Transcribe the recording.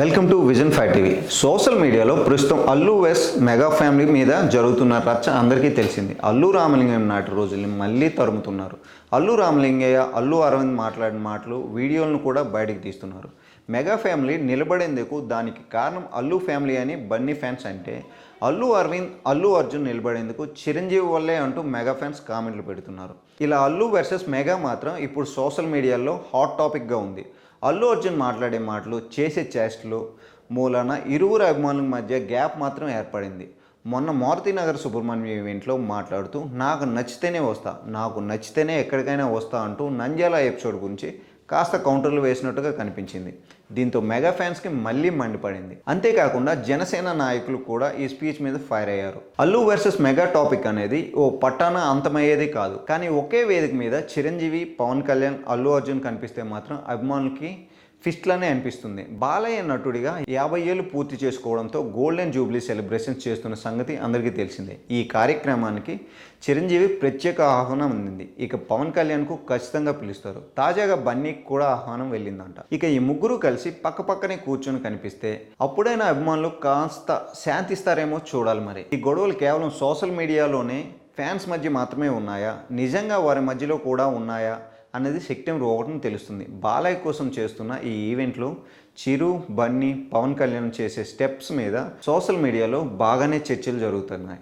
Welcome to Vision five TV social మీడియాలో ప్రస్తుతం Allu వెస్ mega family మీద జరుగుతున్న రచ్చ అందరికీ తెలిసింది. అల్లు రామలింగం నాటి రోజుల్ని మళ్ళీ తరుముతున్నారు. అల్లు రామలింగయ్య అల్లు అరవింద్ మాట్లాడిన మాటలు వీడియోలను కూడా బయటకు తీస్తున్నారు. మెగా ఫ్యామిలీ నిలబడేందుకు దానికి కారణం అల్లు ఫ్యామిలీ అని బన్నీ ఫ్యాన్స్ అంటే అల్లు అరవింద్ అల్లు అర్జున్ నిలబడేందుకు చిరంజీవి వల్లే అంటూ మెగా ఫ్యాన్స్ కామెంట్లు పెడుతున్నారు. ఇలా అల్లు వర్సెస్ మెగా మాత్రం ఇప్పుడు సోషల్ మీడియాలో హాట్ టాపిక్గా ఉంది. అల్లు అర్జున్ మాట్లాడే మాటలు చేసే చేష్టలు మూలాన ఇరువురు అభిమానుల మధ్య గ్యాప్ మాత్రం ఏర్పడింది. మొన్న మారుతినగర్ సుబ్రహ్మణ్యం ఈవెంట్లో మాట్లాడుతూ నాకు నచ్చితేనే వస్తా నాకు నచ్చితేనే ఎక్కడికైనా వస్తా అంటూ నంద్యాల ఎపిసోడ్ గురించి కాస్త కౌంటర్లు వేసినట్టుగా కనిపించింది. దీంతో మెగా ఫ్యాన్స్కి మళ్ళీ మండిపడింది. అంతేకాకుండా జనసేన నాయకులు కూడా ఈ స్పీచ్ మీద ఫైర్ అయ్యారు. అల్లు వర్సెస్ మెగా టాపిక్ అనేది ఓ పట్టాన అంతమయ్యేది కాదు. కానీ ఒకే వేదిక మీద చిరంజీవి పవన్ కళ్యాణ్ అల్లు అర్జున్ కనిపిస్తే మాత్రం అభిమానులకి ఫిస్ట్లనే అనిపిస్తుంది. బాలయ్య నటుడిగా యాభై ఏళ్ళు పూర్తి చేసుకోవడంతో గోల్డెన్ జూబ్లీ సెలబ్రేషన్స్ చేస్తున్న సంగతి అందరికీ తెలిసిందే. ఈ కార్యక్రమానికి చిరంజీవి ప్రత్యేక ఆహ్వానం అందింది. ఇక పవన్ కళ్యాణ్కు ఖచ్చితంగా పిలుస్తారు. తాజాగా బన్నీకి కూడా ఆహ్వానం వెళ్ళిందంట. ఇక ఈ ముగ్గురు కలిసి పక్క పక్కనే కూర్చొని కనిపిస్తే అప్పుడైనా అభిమానులు కాస్త శాంతిస్తారేమో చూడాలి మరి. ఈ గొడవలు కేవలం సోషల్ మీడియాలోనే ఫ్యాన్స్ మధ్య మాత్రమే ఉన్నాయా? నిజంగా వారి మధ్యలో కూడా ఉన్నాయా? అనేది సెప్టెంబర్ ఒకటిని తెలుస్తుంది. బాలయ్య కోసం చేస్తున్న ఈ ఈవెంట్లో చిరు బన్నీ పవన్ కళ్యాణ్ చేసే స్టెప్స్ మీద సోషల్ మీడియాలో బాగానే చర్చలు జరుగుతున్నాయి.